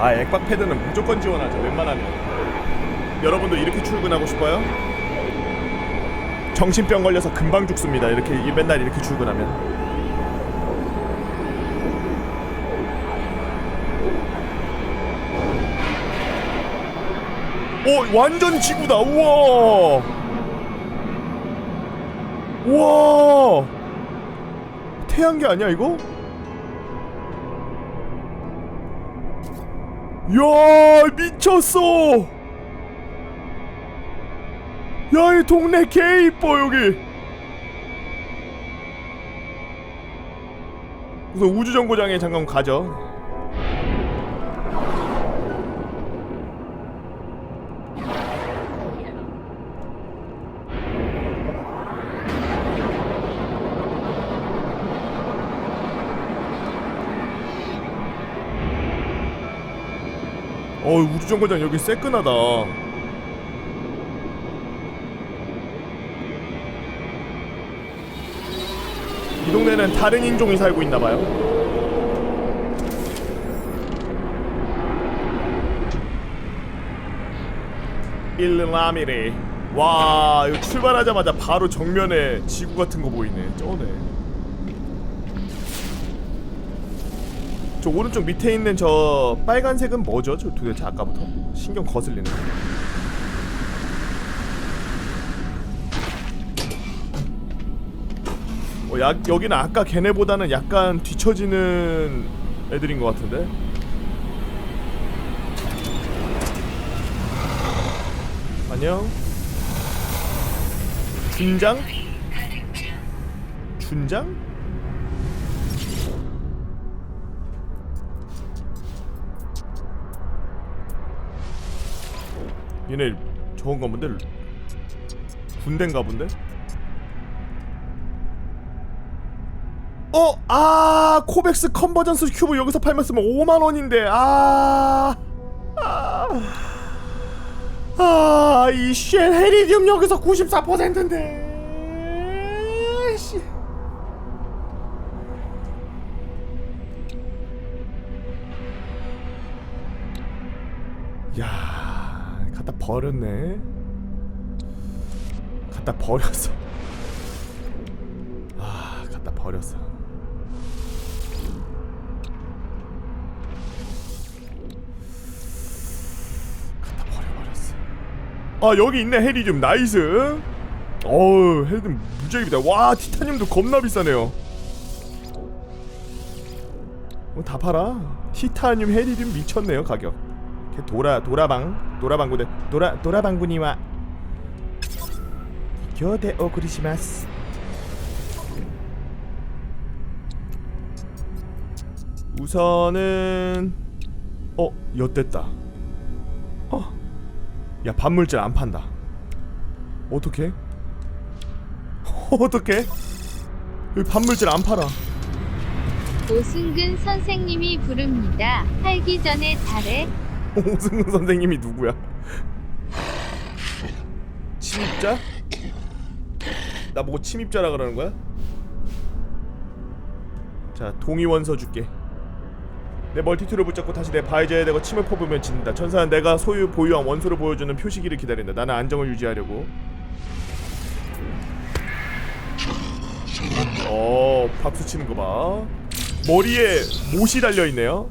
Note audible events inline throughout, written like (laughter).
아 액박 패드는 무조건 지원하죠. 웬만하면. 여러분도 이렇게 출근하고 싶어요? 정신병 걸려서 금방 죽습니다. 이렇게 이- 맨날 이렇게 출근하면. 오 완전 지구다. 우와. 우와. 태양계 아니야 이거? 야 미쳤어. 야이 동네 개 이뻐 여기. 우선 우주정거장에 잠깐 가죠 어 우주정거장 여기 새끈하다. 이 동네는 다른 인종이 살고 있나봐요. 일라미레 와 이거 출발하자마자 바로 정면에 지구 같은 거 보이네. 쩌네 저 오른쪽 밑에 있는 저 빨간색은 뭐죠? 저 도대체 아까부터 신경 거슬리네. 어, 야, 여기는 아까 걔네보다는 약간 뒤처지는 애들인 것 같은데. 안녕. 준장? 준장? 얘네 저건가 본데 군대인가 본데? 어! 아! 코백스 컨버전스 큐브 여기서 팔면 쓰면 5만원인데 아... 아... 아... 이쉣 헤리디움 여기서 94%인데 씨... 버렸네. 갖다 버렸어. 아, 갖다 버렸어. 갖다 버려버렸어. 아, 여기 있네 헤리듐 나이스. 어우, 무지하게 비싸. 와, 티타늄도 겁나 비싸네요. 어, 다 팔아. 티타늄 헤리듐 미쳤네요 가격. 걔 도라 도라방 도라방구대 도라 도라방구니와 교대 오 그리시마스. 우선은 어 엿됐다. 어, 야 반물질 안 판다. 어떻게? 어떻게? 여기 반물질 안 팔아. 오승근 선생님이 부릅니다. 팔기 전에 잘해. 홍승근 선생님이 누구야? 침입자? 나보고 침입자라 그러는 거야? 자 동의원서 줄게. 내 멀티툴을 붙잡고 다시 내 바이저에 대고 침을 퍼부으면 진다. 천사는 내가 소유 보유한 원소를 보여주는 표시기를 기다린다. 나는 안정을 유지하려고. 어 박수 치는 거봐. 머리에 못이 달려있네요.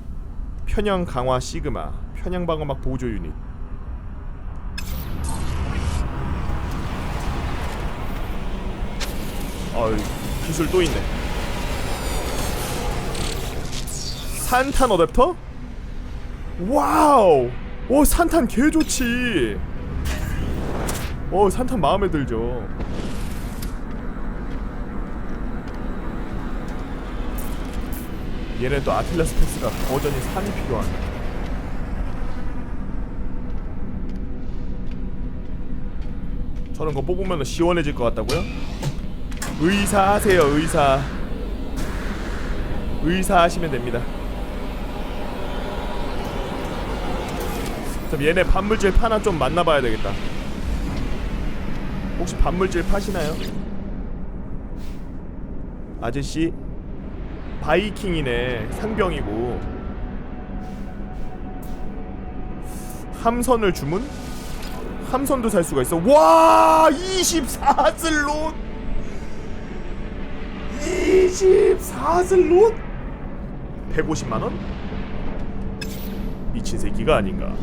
편향 강화 시그마 편향 방어막 보조 유닛. 어이 기술 또 있네. 산탄 어댑터? 와우! 오 산탄 개 좋지. 오 산탄 마음에 들죠. 얘는 또 아틀라스 패스가 버전이 3이 필요하네 저런 거 뽑으면 시원해질 것 같다고요? 의사 하세요 의사 의사 하시면 됩니다 그럼 얘네 반물질 파나 좀 만나봐야 되겠다 혹시 반물질 파시나요? 아저씨 바이킹이네 상병이고 함선을 주문? 함선도 살 수가 있어. 와, 24슬롯. 24슬롯? 150만 원? 미친 새끼가 아닌가.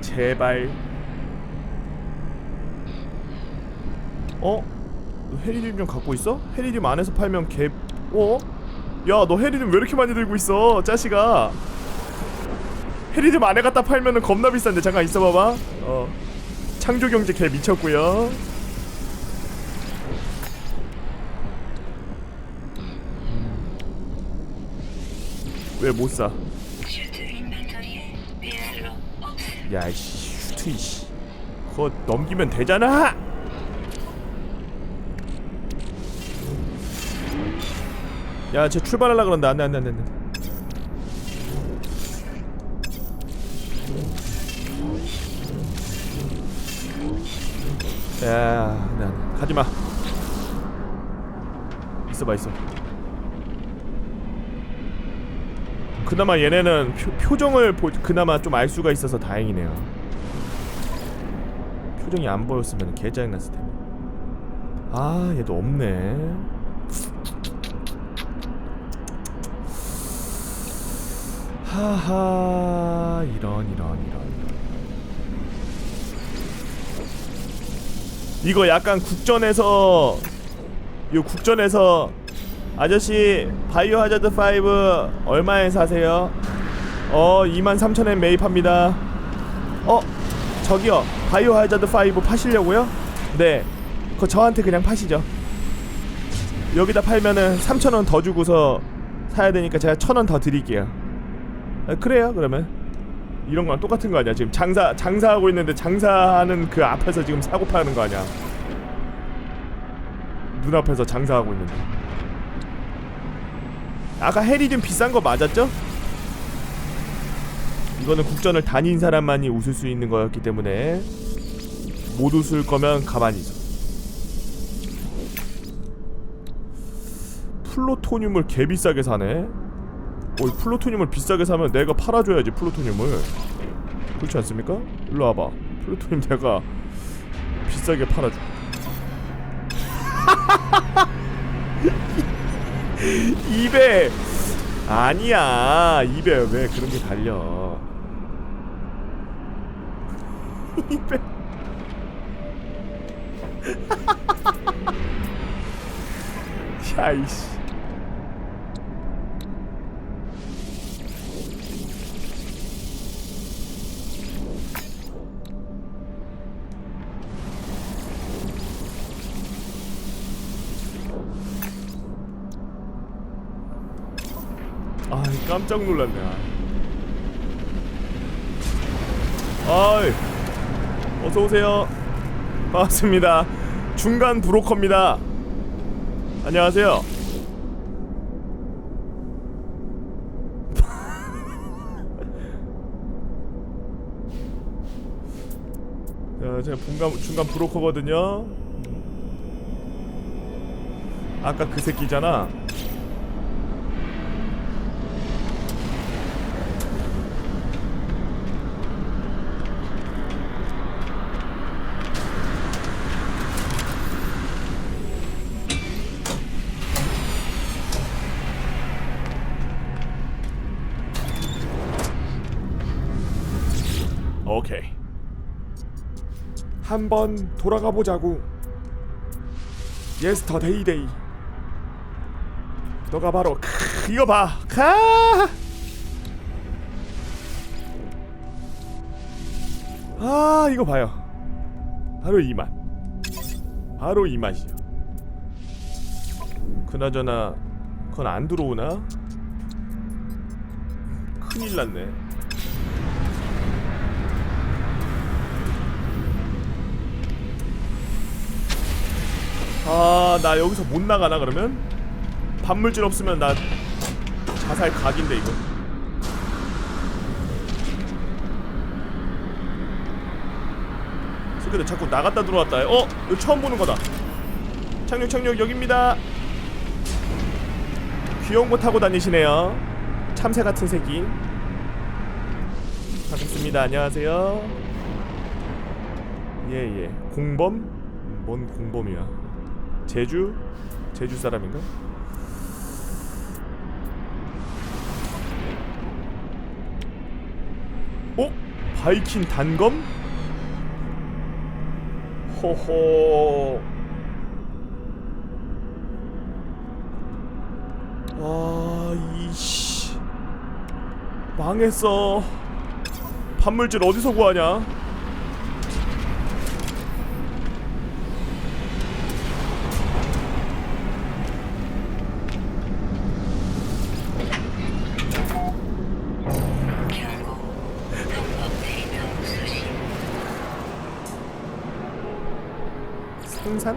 제발. 어? 너 헤리듐 좀 갖고 있어? 헤리듐 안에서 팔면 개. 어? 야, 너 헤리듐 왜 이렇게 많이 들고 있어, 짜식아? 헤리듐 안에 갖다 팔면은 겁나 비싼데 잠깐 있어봐봐. 어. 창조 경제 개 미쳤고요. 왜 못 사? 슈트 인벤토리에 별로 없음. 야, 이씨, 슈트 이씨. 그거 넘기면 되잖아. 야, 쟤 출발하려 그런다. 안 돼, 안 돼, 안돼. 야, 안 돼, 안 돼. 가지 마. 있어봐, 있어. 그나마 얘네는 표, 표정을 보, 그나마 좀 알 수가 있어서 다행이네요. 표정이 안 보였으면 개짜증 났을 텐데. 아, 얘도 없네. 하하, 이런 이런 이런. 이거 약간 국전에서 이 국전에서 아저씨 바이오 하자드 5 얼마에 사세요? 어 23,000엔 매입합니다 어 저기요 바이오 하자드 5 파시려고요? 네 그거 저한테 그냥 파시죠 여기다 팔면은 3,000원 더 주고서 사야 되니까 제가 1,000원 더 드릴게요 아, 그래요 그러면 이런 거랑 똑같은 거 아니야 지금 장사 장사하고 있는데 장사하는 그 앞에서 지금 사고 파는 거 아니야 눈앞에서 장사하고 있는데 아까 헬이 좀 비싼 거 맞았죠? 이거는 국전을 다닌 사람만이 웃을 수 있는 거였기 때문에 못 웃을 거면 가만히 있어. 플루토늄을 개 비싸게 사네. 어, 이 플루토늄을 비싸게 사면 내가 팔아줘야지 플루토늄을. 그렇지 않습니까? 일로 와봐. 플루토늄 내가 비싸게 팔아줘. (laughs) 입에 아니야 입에 왜 그런 게 달려 (laughs) 입에 (laughs) 야 이씨 아 깜짝 놀랐네. 아이 어서 오세요. 반갑습니다. 중간 브로커입니다. 안녕하세요. 자, (laughs) 제가 중간, 중간 브로커거든요. 아까 그 새끼잖아 오케이. 한번 돌아가 보자고. 예스터데이 데이. 너가 바로 크, 이거 봐. 가. 아, 이거 봐요. 바로 이 맛. 바로 이 맛이요. 그나저나 그건 안 들어오나? 큰일 났네. 아, 나 여기서 못 나가나 그러면? 반물질 없으면 나 자살 각인데 이거. 근데 자꾸 나갔다 들어왔다 해. 어? 이거 처음 보는 거다 착륙 착륙 여기입니다 귀여운 거 타고 다니시네요 참새 같은 새끼 반갑습니다 안녕하세요 예 예 공범? 뭔 공범이야 제주? 제주 사람인가? 어? 바이킹 단검? 호호 와 이씨 망했어 반물질 어디서 구하냐 생산?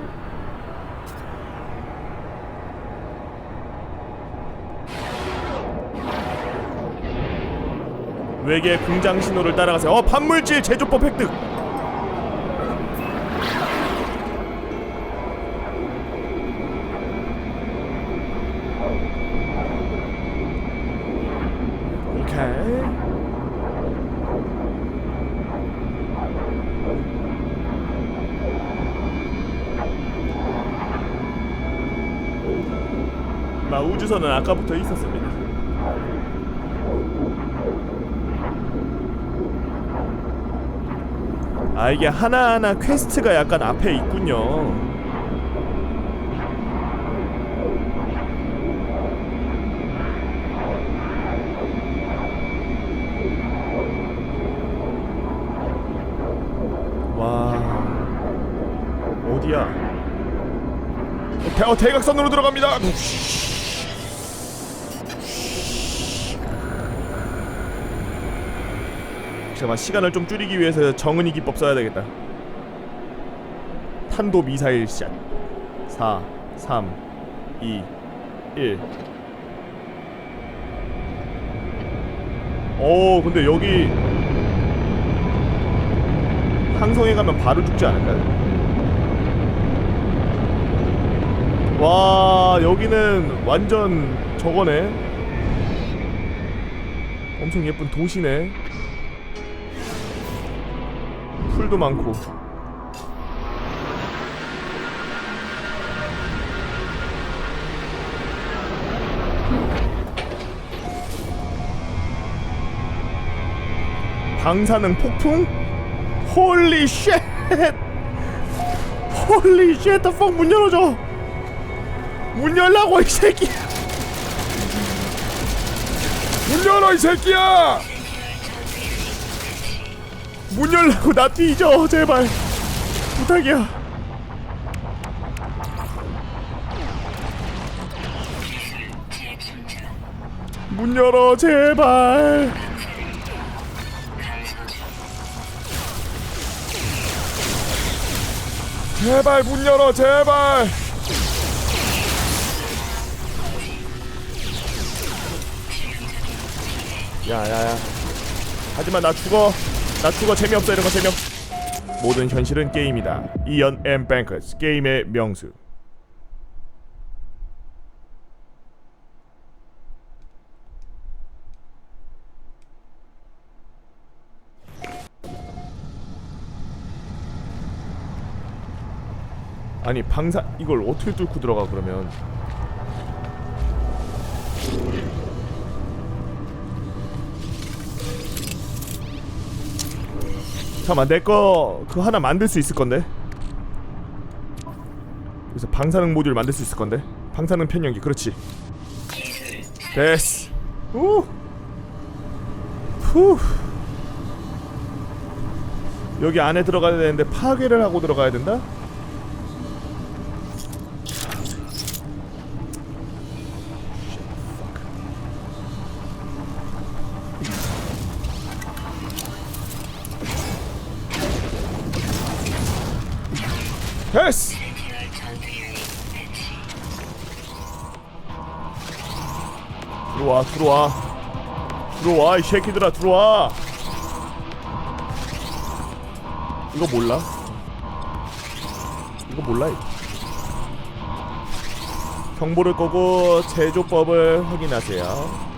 외계 공장 신호를 따라가세요. 어, 반물질 제조법 획득. 주선은 아까부터 있었습니다. 아 이게 하나하나 퀘스트가 약간 앞에 있군요. 어, 대, 어, 대각선으로 들어갑니다. 잠깐만 시간을 좀 줄이기 위해서 정은이 기법 써야 되겠다. 탄도 미사일 샷. 4, 3, 2, 1. 오, 근데 여기 항성에 가면 바로 죽지 않을까요? 와, 여기는 완전 저거네. 엄청 예쁜 도시네. 풀도 많고 방사능 폭풍? 홀리 쉣! 홀리 쉣! 문 열어줘! 문 열라고 이 새끼! 문 열어 이 새끼야! 문 열라고 나 뒤져 제발 부탁이야. 문 열어 제발. 제발 문 열어 제발 야야야 하지만 나 죽어 나 죽어 재미없어 이런 거 재미없 모든 현실은 게임이다. 이연 엠 뱅커스 게임의 명수. 아니 방사 이걸 어떻게 뚫고 들어가 그러면 잠깐만 내거 그 하나 만들 수 있을 건데 그래서 방사능 모듈 만들 수 있을 건데 방사능 편연기 그렇지 됐어 후. 후. 여기 안에 들어가야 되는데 파괴를 하고 들어가야 된다? 들어와 들어와 들어와 이 새끼들아 들어와 이거 몰라? 이거 몰라 이거. 경보를 끄고 제조법을 확인하세요.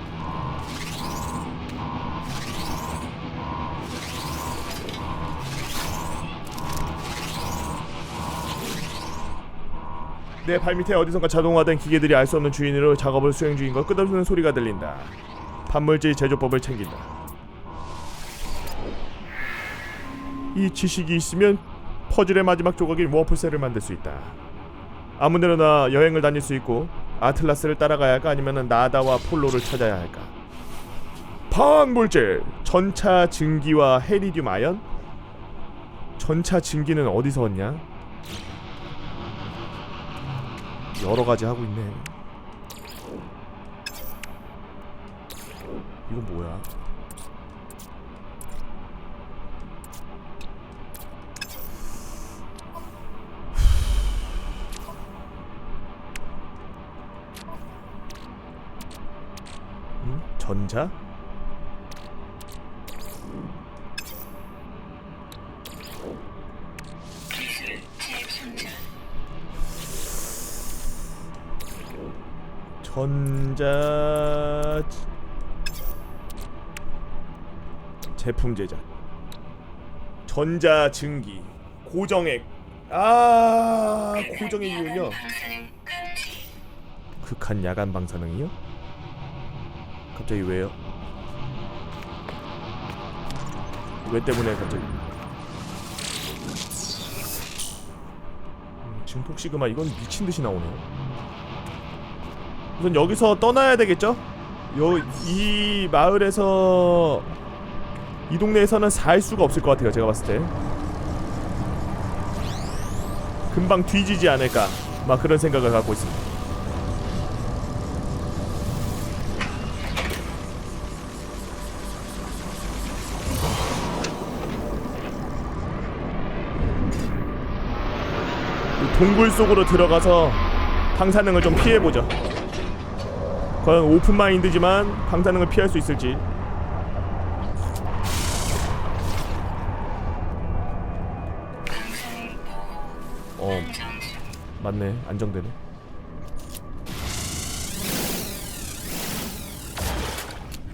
내 발밑에 어디선가 자동화된 기계들이 알 수 없는 주인으로 작업을 수행 중인 걸 끄덕이는 소리가 들린다. 반물질 제조법을 챙긴다. 이 지식이 있으면 퍼즐의 마지막 조각인 워프셀을 만들 수 있다. 아무데나 여행을 다닐 수 있고 아틀라스를 따라가야 할까 아니면 나다와 폴로를 찾아야 할까? 반물질 전차 증기와 헤리듐 아연? 전차 증기는 어디서 얻냐? 여러 가지 하고 있네. 이건 뭐야? 음? 전자? 전자 제품 제작 전자 증기 고정액 아 고정액 이유는요 방사능 금지. 극한 야간 방사능이요? 갑자기 왜요? 왜 때문에 갑자기 음, 증폭 시그마 이건 미친 듯이 나오네요. 우선 여기서 떠나야 되겠죠? 요 이 마을에서 이 동네에서는 살 수가 없을 것 같아요. 제가 봤을 때 금방 뒤지지 않을까 막 그런 생각을 갖고 있습니다. 이 동굴 속으로 들어가서 방사능을 좀 피해보죠. 과연 오픈 마인드지만 방사능을 피할 수 있을지. 어. 맞네. 안정되네.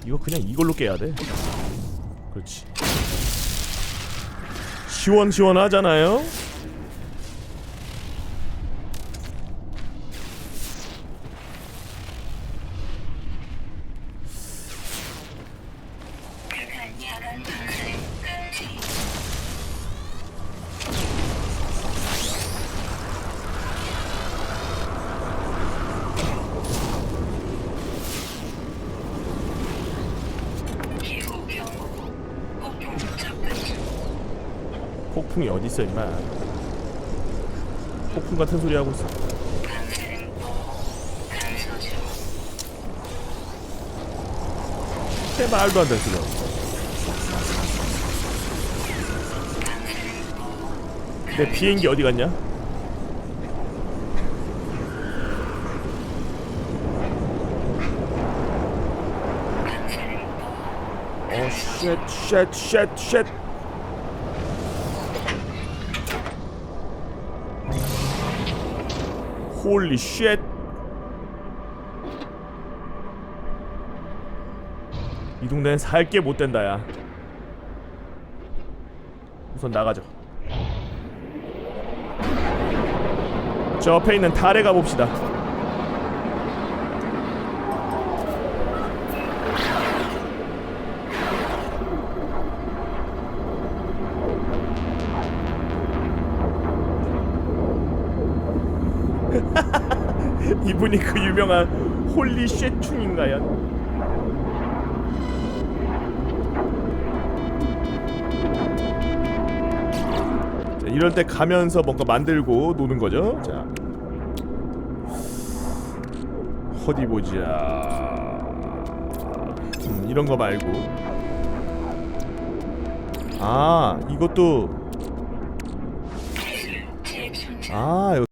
이거 그냥 이걸로 깨야 돼. 그렇지. 시원시원하잖아요. 폭풍이 어디 있어 임마. 폭풍 같은 소리 하고 있어. 내 말도 안. 방사능 보호. 내 비행기 어디 갔냐? 어, 쉣, 쉣, 쉣, 쉣. 홀리 쉣. 이 동네는 살게 못 된다, 야. 우선 나가죠. 저 앞에 있는 달에 가봅시다. 이분이 그 유명한 홀리 쉣충인가요? 자, 이럴 때 가면서 뭔가 만들고 노는 거죠. 자, 어디 보자. 음, 이런 거 말고. 아, 이것도. 아,